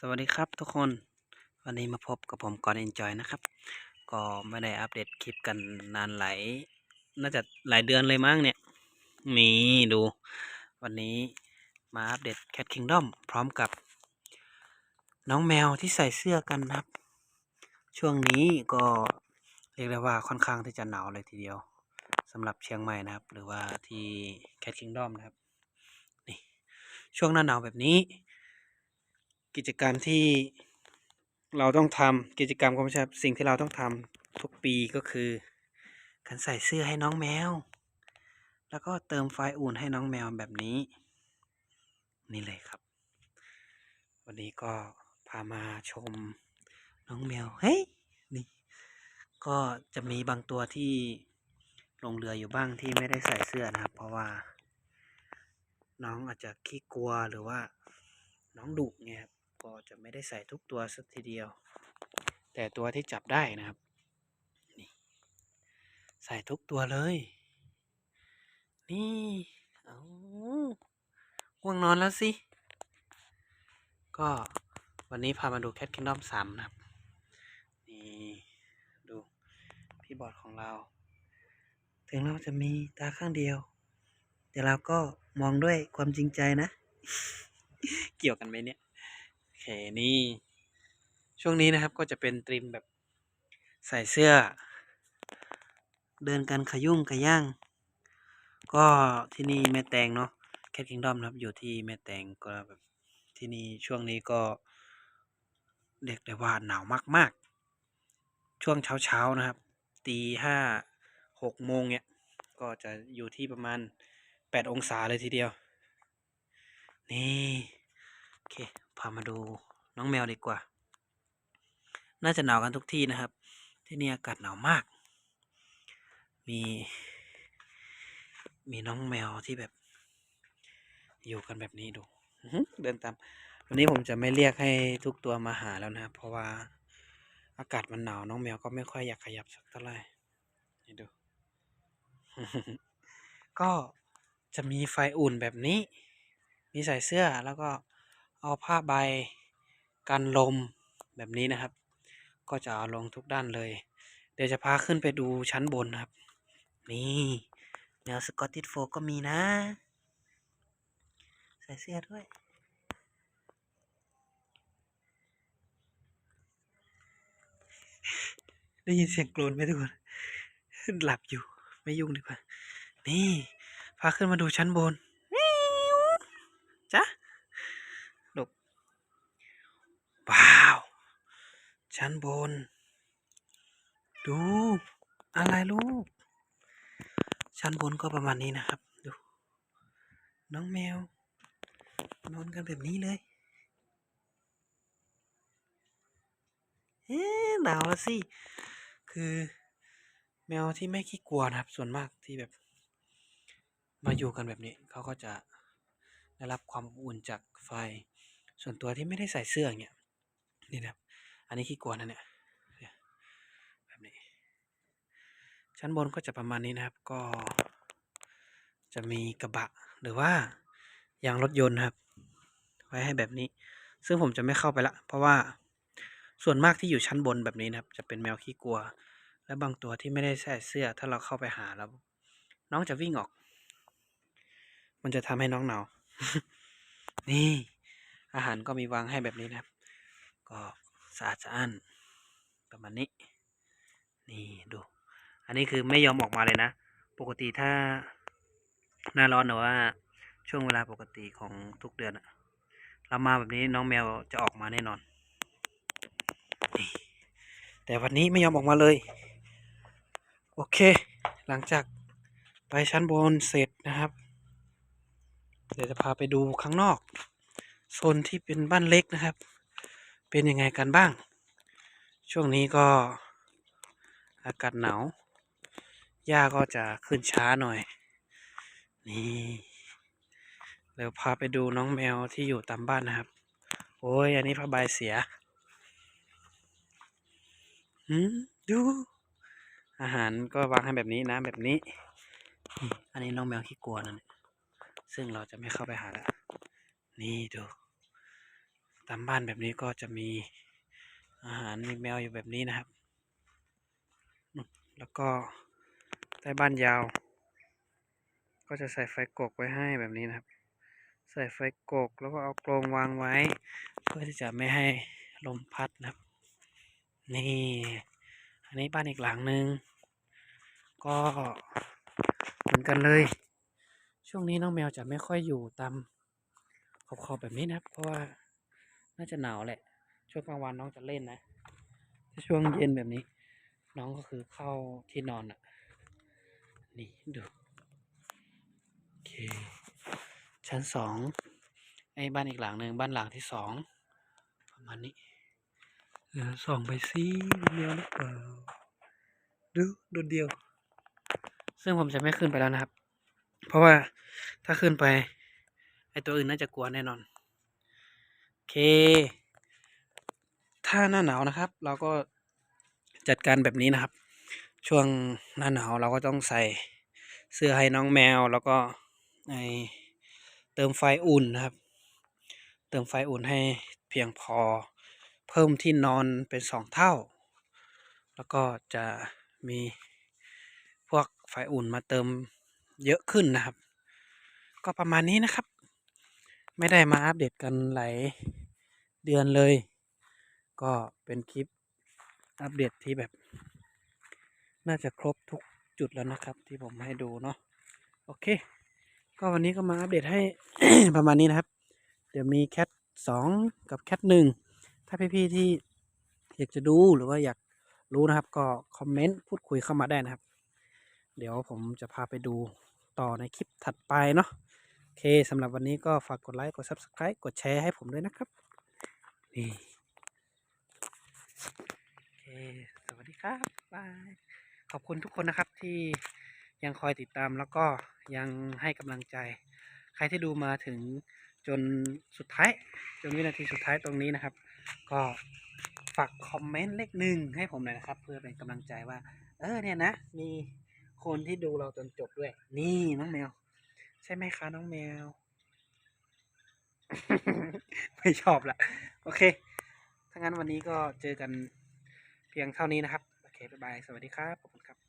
สวัสดีครับทุกคนวันนี้มาพบกับผมก่อนเอนจอยนะครับ ก็ไม่ได้อัปเดตคลิปกันนานหลายน่าจะหลายเดือนเลยมั้งเนี่ยมีดู วันนี้มาอัปเดต Cat Kingdom พร้อมกับ น้องแมวที่ใส่เสื้อกันนะครับ ช่วงนี้ก็เรียกได้ว่าค่อนข้างที่จะหนาวเลยทีเดียวสำหรับเชียงใหม่นะครับ หรือว่าที่ Cat Kingdom นะครับนี่ช่วงหน้าหนาวแบบนี้ กิจกรรมที่เราต้องทำกิจกรรมก็ไม่ใช่ครับสิ่งที่เราต้องทำทุกปีก็คือการใส่เสื้อให้น้องแมว แล้วก็เติมไฟอุ่นให้น้องแมวแบบนี้ นี่เลยครับ วันนี้ก็พามาชมน้องแมวเฮ้ยนี่ก็จะมีบางตัวที่ลงเรืออยู่บ้างที่ไม่ได้ใส่เสื้อนะครับ เพราะว่า น้องอาจจะขี้กลัวหรือว่า น้องดุเนี่ยครับ ก็จะไม่ได้ใส่ทุกตัวสักทีเดียว แต่ตัวที่จับได้นะครับนี่ใส่ทุกตัวเลย นี่เอาง่วงนอนแล้วสิ ก็วันนี้พามาดู Cat Kingdom 3นะครับ นี่ดูพี่บอร์ดของเรา ถึงเราจะมีตาข้างเดียว แต่เราก็มองด้วยความจริงใจนะ เกี่ยวกันไหมเนี่ย เคนี่ ช่วงนี้นะครับก็จะเป็นตรีมแบบใส่เสื้อ เดินกันขยุ่งขย่าง ก็ที่นี่แม่แตงเนาะแคทคิงดอมนะครับอยู่ที่แม่แตงก็แบบที่นี่ช่วงนี้ก็เรียกได้ว่าหนาวมาก ๆ ช่วงเช้าๆนะครับตีห้าหกโมงเนี่ยก็จะอยู่ที่ประมาณแปดองศาเลยทีเดียว นี่ โอเค พามาดูน้องแมวดีกว่า น่าจะหนาวกันทุกที่นะครับ ที่นี่อากาศหนาวมาก มี มีน้องแมวที่แบบ อยู่กันแบบนี้ดู เดินตาม วันนี้ผมจะไม่เรียกให้ทุกตัวมาหาแล้วนะครับ เพราะว่าอากาศมันหนาวน้องแมวก็ไม่ค่อยอยากขยับสักเท่าไหร่ นี่ดู ก็จะมีไฟอุ่นแบบนี้ มีใส่เสื้อแล้วก็ เอาผ้าใบกันลมแบบนี้นะครับ ก็จะเอาลงทุกด้านเลย เดี๋ยวจะพาขึ้นไปดูชั้นบนนะครับ นี่แมวสกอตติชโฟก็มีนะ ใส่เสื้อด้วยได้ยินเสียงกรนไหมทุกคน หลับอยู่ ไม่ยุ่งดีกว่า นี่ พาขึ้นมาดูชั้นบนจ้ะลูก ว้าว ชั้นบน ดู อะไรลูก ชั้นบนก็ประมาณนี้นะครับ ดู น้องแมว นอนกันแบบนี้เลยเอ๊หนาวแล้วสิ คือแมวที่ไม่ขี้กลัวนะครับ ส่วนมากที่แบบ มาอยู่กันแบบนี้ เขาก็จะได้รับความอุ่นจากไฟ ส่วนตัวที่ไม่ได้ใส่เสื้อเงี้ย นี่นะครับ อันนี้ขี้กลัวนะเนี่ยเนี่ยแบบนี้ ชั้นบนก็จะประมาณนี้นะครับ ก็จะมีกระบะหรือว่ายางรถยนต์นะครับ ไว้ให้แบบนี้ ซึ่งผมจะไม่เข้าไปละ เพราะว่าส่วนมากที่อยู่ชั้นบนแบบนี้นะครับ จะเป็นแมวขี้กลัว และบางตัวที่ไม่ได้ใส่เสื้อ ถ้าเราเข้าไปหาแล้ว น้องจะวิ่งออก มันจะทำให้น้องหนาวนี่ อาหารก็มีวางให้แบบนี้นะครับ ก็สะอาดสะอ้านประมาณนี้นี่ดู อันนี้คือไม่ยอมออกมาเลยนะ ปกติถ้าหน้าร้อนหรือว่าช่วงเวลาปกติของทุกเดือนอะเรามาแบบนี้น้องแมวจะออกมาแน่นอนนแต่วันนี้ไม่ยอมออกมาเลย โอเค หลังจากไปชั้นบนเสร็จนะครับ เดี๋ยวจะพาไปดูข้างนอกโซนที่เป็นบ้านเล็กนะครับ เป็นยังไงกันบ้าง ช่วงนี้ก็อากาศหนาวหญ้าก็จะขึ้นช้าหน่อย นี่เดี๋ยวพาไปดูน้องแมวที่อยู่ตามบ้านนะครับ โอ้ยอันนี้ผ้าใบเสียหืมดู อาหารก็วางให้แบบนี้นะแบบนี้ อันนี้น้องแมวขี้กลัวนะซึ่งเราจะไม่เข้าไปหาแล้วนี่ดู ตามบ้านแบบนี้ก็จะมีอาหารมีแมวอยู่แบบนี้นะครับ แล้วก็ใต้บ้านยาว ก็จะใส่ไฟกกไว้ให้แบบนี้นะครับ ใส่ไฟกกแล้วก็เอากรงวางไว้ เพื่อที่จะไม่ให้ลมพัดนะครับ นี่อันนี้บ้านอีกหลังหนึ่งก็เหมือนกันเลย ช่วงนี้น้องแมวจะไม่ค่อยอยู่ตามขอบขอบๆแบบนี้นะครับ เพราะว่า น่าจะหนาวแหละ ช่วงกลางวันน้องจะเล่นนะถ้าช่วงเย็นแบบนี้ น้องก็คือเข้าที่นอนอะ นี่ดู โอเค ชั้นสองไอ้บ้านอีกหลังหนึ่งบ้านหลังที่สองประมาณนี้เออส่องไปซิเดียวหรือเปล่าดูโดูเดียว ซึ่งผมจะไม่ขึ้นไปแล้วนะครับ เพราะว่าถ้าขึ้นไป ไอตัวอื่นน่าจะกลัวแน่นอน เค ถ้าหน้าหนาวนะครับ เราก็จัดการแบบนี้นะครับ ช่วงหน้าหนาวเราก็ต้องใส่เสื้อให้น้องแมวแล้วก็ไอเติมไฟอุ่นนะครับ เติมไฟอุ่นให้เพียงพอ เพิ่มที่นอนเป็นสองเท่า แล้วก็จะมีพวกไฟอุ่นมาเติมเยอะขึ้นนะครับ ก็ประมาณนี้นะครับ ไม่ได้มาอัปเดตกันหลายเดือนเลย ก็เป็นคลิปอัปเดตที่แบบ น่าจะครบทุกจุดแล้วนะครับ ที่ผมให้ดูเนาะโอเค ก็วันนี้ก็มาอัปเดตให้ ประมาณนี้นะครับ เดี๋ยวมีแคทสองกับแคทหนึ่งถ้าพี่ๆที่อยากจะดูหรือว่าอยากรู้นะครับ ก็คอมเมนต์พูดคุยเข้ามาได้นะครับ เดี๋ยวผมจะพาไปดูต่อในคลิปถัดไปเนาะ เคสำหรับวันนี้ก็ฝากกดไลค์กด Subscribe กดแชร์ให้ผมด้วยนะครับนี่โอเคสวัสดีครับบายขอบคุณทุกคนนะครับที่ยังคอยติดตามแล้วก็ยังให้กำลังใจ ใครที่ดูมาถึงจนสุดท้าย จนวินาทีสุดท้ายตรงนี้นะครับ ก็ฝากคอมเมนต์เลขหนึ่งให้ผมหน่อยนะครับ เพื่อเป็นกำลังใจว่า เออเนี่ยนะ มีคนที่ดูเราจนจบด้วย นี่น้องแมว ใช่ไหมคะน้องแมว ไม่ชอบละโอเค ถ้างั้นวันนี้ก็เจอกันเพียงเท่านี้นะครับ โอเค บ๊ายบาย สวัสดีครับ